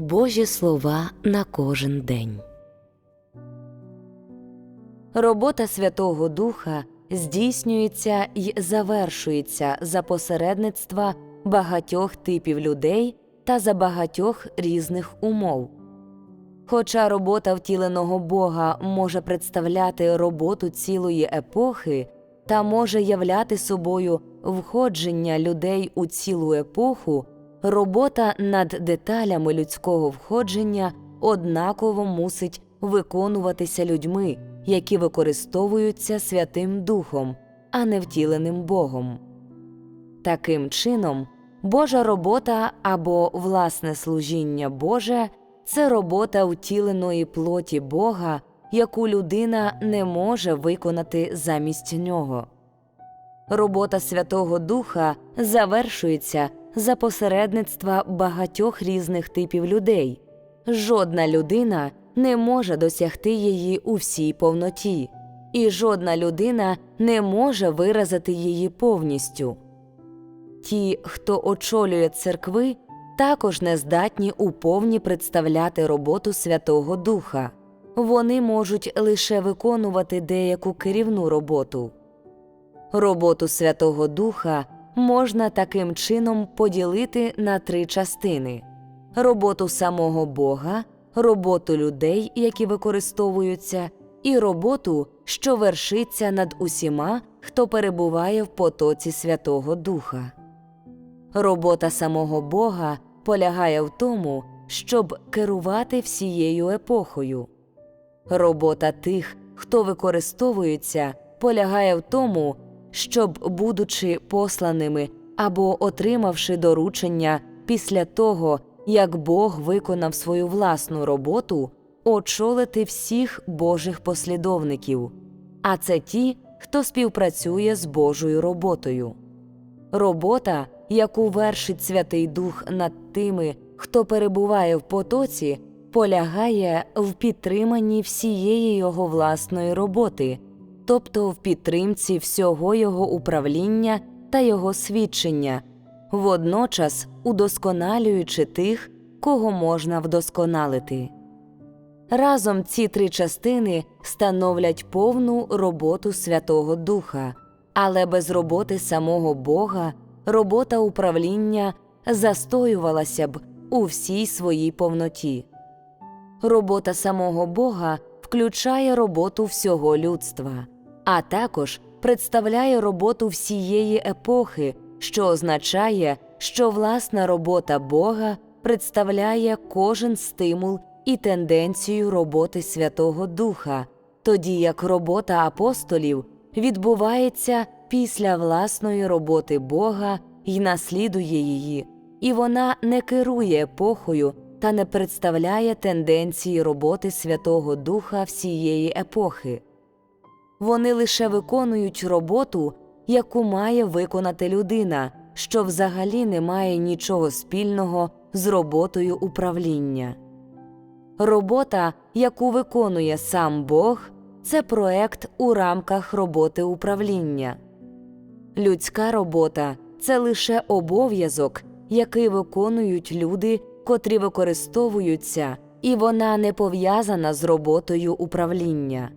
Божі слова на кожен день. Робота Святого Духа здійснюється й завершується за посередництва багатьох типів людей та за багатьох різних умов. Хоча робота втіленого Бога може представляти роботу цілої епохи та може являти собою входження людей у цілу епоху, робота над деталями людського входження однаково мусить виконуватися людьми, які використовуються Святим Духом, а не втіленим Богом. Таким чином, Божа робота або власне служіння Боже це робота втіленої плоті Бога, яку людина не може виконати замість нього. Робота Святого Духа завершується за посередництва багатьох різних типів людей. Жодна людина не може досягти її у всій повноті, і жодна людина не може виразити її повністю. Ті, хто очолює церкви, також не здатні уповні представляти роботу Святого Духа. Вони можуть лише виконувати деяку керівну роботу. Роботу Святого Духа можна таким чином поділити на три частини: роботу самого Бога, роботу людей, які використовуються, і роботу, що вершиться над усіма, хто перебуває в потоці Святого Духа. Робота самого Бога полягає в тому, щоб керувати всією епохою. Робота тих, хто використовується, полягає в тому, щоб, будучи посланими або отримавши доручення після того, як Бог виконав свою власну роботу, очолити всіх Божих послідовників, а це ті, хто співпрацює з Божою роботою. Робота, яку вершить Святий Дух над тими, хто перебуває в потоці, полягає в підтриманні всієї його власної роботи, тобто в підтримці всього його управління та його свідчення, водночас удосконалюючи тих, кого можна вдосконалити. Разом ці три частини становлять повну роботу Святого Духа, але без роботи самого Бога робота управління застоювалася б у всій своїй повноті. Робота самого Бога включає роботу всього людства, а також представляє роботу всієї епохи, що означає, що власна робота Бога представляє кожен стимул і тенденцію роботи Святого Духа, тоді як робота апостолів відбувається після власної роботи Бога і наслідує її, і вона не керує епохою та не представляє тенденції роботи Святого Духа всієї епохи. Вони лише виконують роботу, яку має виконати людина, що взагалі не має нічого спільного з роботою управління. Робота, яку виконує сам Бог, це проект у рамках роботи управління. Людська робота це лише обов'язок, який виконують люди, котрі використовуються, і вона не пов'язана з роботою управління.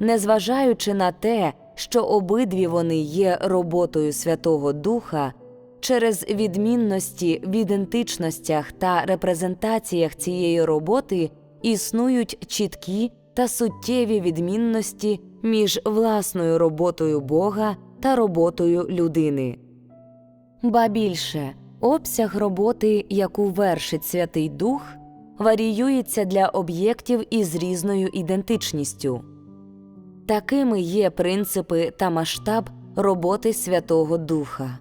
Незважаючи на те, що обидві вони є роботою Святого Духа, через відмінності в ідентичностях та репрезентаціях цієї роботи існують чіткі та суттєві відмінності між власною роботою Бога та роботою людини. Ба більше обсяг роботи, яку вершить Святий Дух, варіюється для об'єктів із різною ідентичністю. Такими є принципи та масштаб роботи Святого Духа.